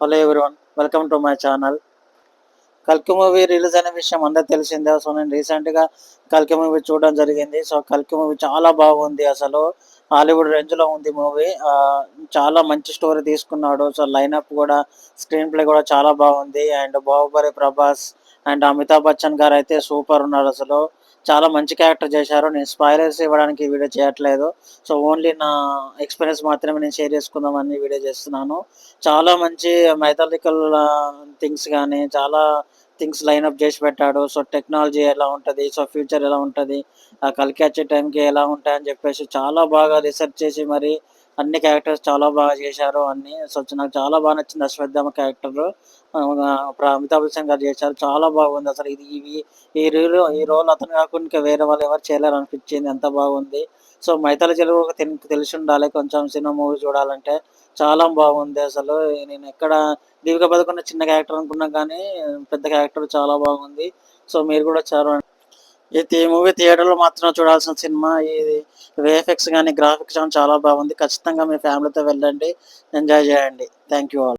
Hello everyone welcome to my channel కల్కి movie release అయిన విషయం అందరూ తెలిసిందే. సో నేను రీసెంట్గా కల్కి మూవీ చూడడం జరిగింది. సో కల్కి మూవీ చాలా బాగుంది అసలు. హాలీవుడ్ రేంజ్లో ఉంది మూవీ చాలా మంచి స్టోరీ తీసుకున్నాడు. సో లైనప్ కూడా స్క్రీన్ ప్లే కూడా చాలా బాగుంది. అండ్ బాహుబలి ప్రభాస్ అండ్ అమితాబ్ బచ్చన్ గారు అయితే సూపర్ ఉన్నారు అసలు. చాలా మంచి క్యారెక్టర్ చేశారు. నేను స్పాయిలర్స్ ఇవ్వడానికి వీడియో చేయట్లేదు. సో ఓన్లీ నా ఎక్స్పీరియన్స్ మాత్రమే నేను షేర్ చేసుకుందామని వీడియో చేస్తున్నాను. చాలా మంచి మైథాలికల్ థింగ్స్ కానీ చాలా థింగ్స్ లైన్అప్ చేసి పెట్టాడు. సో టెక్నాలజీ ఎలా ఉంటుంది? సో ఫ్యూచర్ ఎలా ఉంటుంది? ఆ కలికి వచ్చే టైంకి ఎలా ఉంటాయని చెప్పేసి చాలా బాగా రీసెర్చ్ చేసి మరి అన్ని క్యారెక్టర్స్ చాలా బాగా చేశారు అన్ని. సో నాకు చాలా బాగా నచ్చింది అశ్వత్థామ క్యారెక్టర్ అమితాబ్ బచ్చన్ గారు చేశారు. చాలా బాగుంది అసలు ఇది. ఇవి ఈ రోల్ ఈ రోల్ అతను కాకుండా ఇంకా వేరే వాళ్ళు ఎవరు చేయలేరు అనిపించింది. ఎంత బాగుంది. సో మైథాలజీ ఒక తెలిసి ఉండాలి కొంచెం సినిమా మూవీ చూడాలంటే చాలా బాగుంది అసలు. నేను ఎక్కడ దీపిక పదకొండ చిన్న క్యారెక్టర్ అనుకున్నా కానీ పెద్ద క్యారెక్టర్ చాలా బాగుంది. సో మీరు కూడా చాలా ఈ మూవీ థియేటర్లో మాత్రం చూడాల్సిన సినిమా ఇది. వేఎఫ్ఎక్స్ కానీ గ్రాఫిక్స్ కానీ చాలా బాగుంది. ఖచ్చితంగా మీ ఫ్యామిలీతో వెళ్ళండి. ఎంజాయ్ చేయండి. Thank you all.